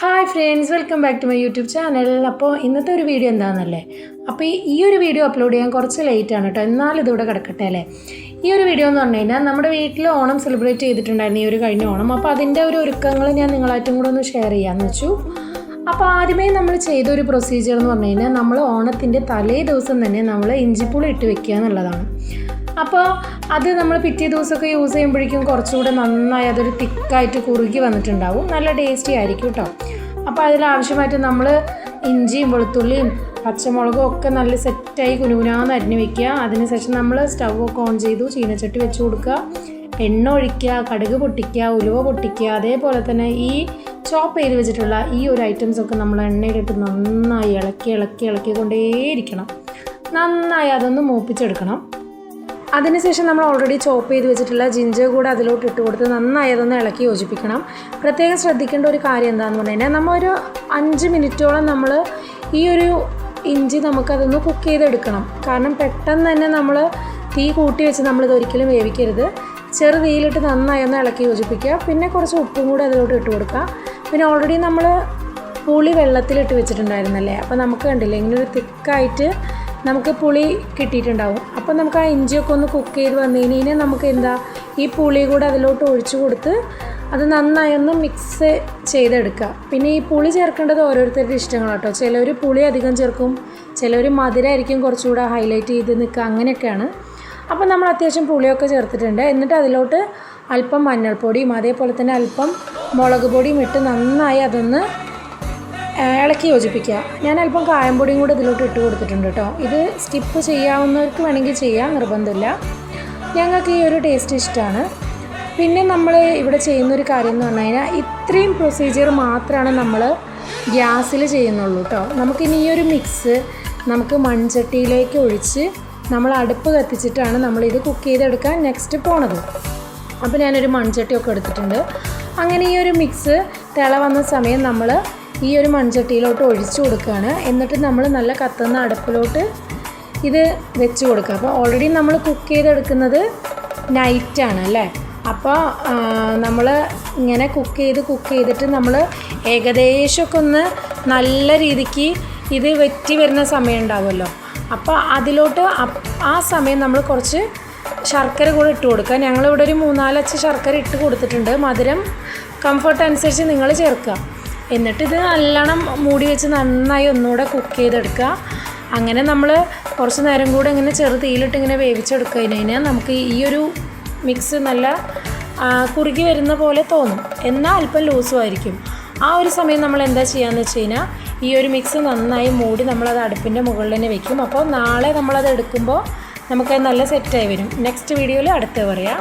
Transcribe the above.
Hi friends welcome back to my YouTube channel അപ്പോൾ ഇന്നത്തെ ഒരു വീഡിയോ എന്താണെന്നല്ലേ അപ്പോൾ ഈ ഒരു വീഡിയോ അപ്ലോഡ് ചെയ്യാൻ കുറച്ച് ലേറ്റ് ആണ് കേട്ടോ എന്നാലും ഇതിവിടെ കിടക്കട്ടെ അല്ലേ? ഈ ഒരു വീഡിയോ എന്ന് പറഞ്ഞു കഴിഞ്ഞാൽ നമ്മുടെ വീട്ടിൽ ഓണം സെലിബ്രേറ്റ് ചെയ്തിട്ടുണ്ടായിരുന്നു ഈ ഒരു കഴിഞ്ഞ ഓണം. അപ്പോൾ അതിന്റെ ഒരു ഒരുക്കങ്ങൾ ഞാൻ നിങ്ങളായിട്ടും കൂടെ ഒന്ന് ഷെയർ ചെയ്യാമെന്ന് വെച്ചു. അപ്പോൾ ആദ്യമേ നമ്മൾ ചെയ്ത ഒരു പ്രൊസീജിയർ എന്ന് പറഞ്ഞു കഴിഞ്ഞാൽ നമ്മൾ ഓണത്തിന്റെ തലേ ദിവസം തന്നെ നമ്മൾ ഇഞ്ചിപ്പുളി ഇട്ട് വെക്കുക എന്നുള്ളതാണ്. അപ്പോൾ അത് നമ്മൾ പിറ്റേ ദിവസമൊക്കെ യൂസ് ചെയ്യുമ്പോഴേക്കും കുറച്ചുകൂടെ നന്നായി അതൊരു തിക്കായിട്ട് കുറുകി വന്നിട്ടുണ്ടാവും. നല്ല ടേസ്റ്റി ആയിരിക്കും കേട്ടോ അപ്പോൾ അതിലാവശ്യമായിട്ട് നമ്മൾ ഇഞ്ചിയും വെളുത്തുള്ളിയും പച്ചമുളകും ഒക്കെ നല്ല സെറ്റായി കുനുകുനാന്ന് അരിഞ്ഞ് വെക്കുക. അതിനുശേഷം നമ്മൾ സ്റ്റൗ ഒക്കെ ഓൺ ചെയ്തു. ചീനച്ചട്ടി വെച്ച് കൊടുക്കുക. എണ്ണ ഒഴിക്കുക കടുക് പൊട്ടിക്കുക ഉലുവ പൊട്ടിക്കുക. അതേപോലെ തന്നെ ഈ ചോപ്പ് ചെയ്ത് വെച്ചിട്ടുള്ള ഈ ഒരു ഐറ്റംസ് ഒക്കെ നമ്മൾ എണ്ണയിലിട്ട് നന്നായി ഇളക്കി ഇളക്കി ഇളക്കി കൊണ്ടേയിരിക്കണം. നന്നായി അതൊന്ന് മൂപ്പിച്ചെടുക്കണം. അതിനുശേഷം നമ്മൾ ഓൾറെഡി ചോപ്പ് ചെയ്ത് വെച്ചിട്ടുള്ള ജിഞ്ചർ കൂടെ അതിലോട്ട് ഇട്ട് കൊടുത്ത് നന്നായി അതൊന്ന് ഇളക്കി യോജിപ്പിക്കണം. പ്രത്യേകം ശ്രദ്ധിക്കേണ്ട ഒരു കാര്യം എന്താണെന്ന് പറഞ്ഞു കഴിഞ്ഞാൽ നമ്മൾ ഒരു അഞ്ച് മിനിറ്റോളം നമ്മൾ ഈ ഒരു ഇഞ്ചി നമുക്കതൊന്ന് കുക്ക് ചെയ്തെടുക്കണം. കാരണം പെട്ടെന്ന് തന്നെ നമ്മൾ തീ കൂട്ടി വെച്ച് നമ്മളിത് ഒരിക്കലും വേവിക്കരുത്. ചെറുതീയിലിട്ട് നന്നായി ഒന്ന് ഇളക്കി യോജിപ്പിക്കുക. പിന്നെ കുറച്ച് ഉപ്പും കൂടെ അതിലോട്ട് ഇട്ട് കൊടുക്കുക. പിന്നെ ഓൾറെഡി നമ്മൾ പുളി വെള്ളത്തിലിട്ട് വെച്ചിട്ടുണ്ടായിരുന്നല്ലേ? അപ്പോൾ നമുക്ക് കണ്ടില്ലേ ഇങ്ങനെ ഒരു തിക്കായിട്ട് നമുക്ക് പുളി കിട്ടിയിട്ടുണ്ടാവും. അപ്പോൾ നമുക്ക് ആ ഇഞ്ചിയൊക്കെ ഒന്ന് കുക്ക് ചെയ്ത് വന്നു കഴിഞ്ഞാൽ നമുക്ക് എന്താ ഈ പുളി കൂടെ അതിലോട്ട് ഒഴിച്ചു കൊടുത്ത് അത് നന്നായി ഒന്ന് മിക്സ് ചെയ്തെടുക്കുക. പിന്നെ ഈ പുളി ചേർക്കേണ്ടത് ഓരോരുത്തരുടെ ഇഷ്ടങ്ങളാട്ടോ ചിലർ പുളി അധികം ചേർക്കും ചിലർ മധുരമായിരിക്കും കുറച്ചുകൂടെ ഹൈലൈറ്റ് ചെയ്ത് നിൽക്കുക അങ്ങനെയൊക്കെയാണ്. അപ്പോൾ നമ്മൾ അത്യാവശ്യം പുളിയൊക്കെ ചേർത്തിട്ടുണ്ട്. എന്നിട്ട് അതിലോട്ട് അല്പം മഞ്ഞൾപ്പൊടിയും അതേപോലെ തന്നെ അല്പം മുളക് പൊടിയും ഇട്ട് നന്നായി അതൊന്ന് ഇളക്കി യോജിപ്പിക്കുക. ഞാൻ അല്പം കായം പൊടിയും കൂടെ ഇതിലോട്ട് ഇട്ട് കൊടുത്തിട്ടുണ്ട് കേട്ടോ. ഇത് സ്കിപ്പ് ചെയ്യാവുന്നവർക്ക് വേണമെങ്കിൽ ചെയ്യാം നിർബന്ധമില്ല. ഞങ്ങൾക്ക് ഈ ഒരു ടേസ്റ്റ് ഇഷ്ടമാണ് പിന്നെ നമ്മൾ ഇവിടെ ചെയ്യുന്നൊരു കാര്യം എന്ന് പറഞ്ഞു കഴിഞ്ഞാൽ ഇത്രയും പ്രൊസീജിയർ മാത്രമാണ് നമ്മൾ ഗ്യാസിൽ ചെയ്യുന്നുള്ളൂ കേട്ടോ. നമുക്കിനി ഈ ഒരു മിക്സ് നമുക്ക് മൺചട്ടിയിലേക്ക് ഒഴിച്ച് നമ്മൾ അടുപ്പ് കത്തിച്ചിട്ടാണ് നമ്മളിത് കുക്ക് ചെയ്തെടുക്കാൻ നെക്സ്റ്റ് പോണത്. അപ്പോൾ ഞാനൊരു മൺചട്ടിയൊക്കെ എടുത്തിട്ടുണ്ട്. അങ്ങനെ ഈ ഒരു മിക്സ് തിള വന്ന സമയം നമ്മൾ ഈ ഒരു മൺചട്ടിയിലോട്ട് ഒഴിച്ചു കൊടുക്കുകയാണ്. എന്നിട്ട് നമ്മൾ നല്ല കത്തുന്ന അടുപ്പിലോട്ട് ഇത് വെച്ച് കൊടുക്കുക. അപ്പോൾ ഓൾറെഡി നമ്മൾ കുക്ക് ചെയ്തെടുക്കുന്നത് നൈറ്റാണ് അല്ലേ? അപ്പോൾ നമ്മൾ ഇങ്ങനെ കുക്ക് ചെയ്ത് കുക്ക് ചെയ്തിട്ട് നമ്മൾ ഏകദേശമൊക്കെ ഒന്ന് നല്ല രീതിക്ക് ഇത് വെറ്റി വരുന്ന സമയം ഉണ്ടാവുമല്ലോ. അപ്പോൾ അതിലോട്ട് ആ സമയം നമ്മൾ കുറച്ച് ശർക്കര കൂടെ ഇട്ട് കൊടുക്കുക. ഞങ്ങളിവിടെ ഒരു മൂന്നാലച്ച് ശർക്കര ഇട്ട് കൊടുത്തിട്ടുണ്ട്. മധുരം കംഫർട്ട് അനുസരിച്ച് നിങ്ങൾ ചേർക്കുക. എന്നിട്ട് ഇത് നല്ലോണം മൂടി വെച്ച് നന്നായി ഒന്നുകൂടെ കുക്ക് ചെയ്തെടുക്കുക. അങ്ങനെ നമ്മൾ കുറച്ച് നേരം കൂടെ ഇങ്ങനെ ചെറു തീയിലിട്ട് ഇങ്ങനെ വേവിച്ചെടുക്കുക. കഴിഞ്ഞാൽ നമുക്ക് ഈ ഒരു മിക്സ് നല്ല കുറുകി വരുന്ന പോലെ തോന്നും. എന്നാൽ അല്പം ലൂസും ആയിരിക്കും. ആ ഒരു സമയം നമ്മൾ എന്താ ചെയ്യാന്ന് വെച്ച് കഴിഞ്ഞാൽ ഈ ഒരു മിക്സ് നന്നായി മൂടി നമ്മളത് അടുപ്പിന്റെ മുകളിൽ തന്നെ വെക്കും. അപ്പോൾ നാളെ നമ്മളത് എടുക്കുമ്പോൾ നമുക്കത് നല്ല സെറ്റായി വരും. നെക്സ്റ്റ് വീഡിയോയിൽ അടുത്ത് പറയാം.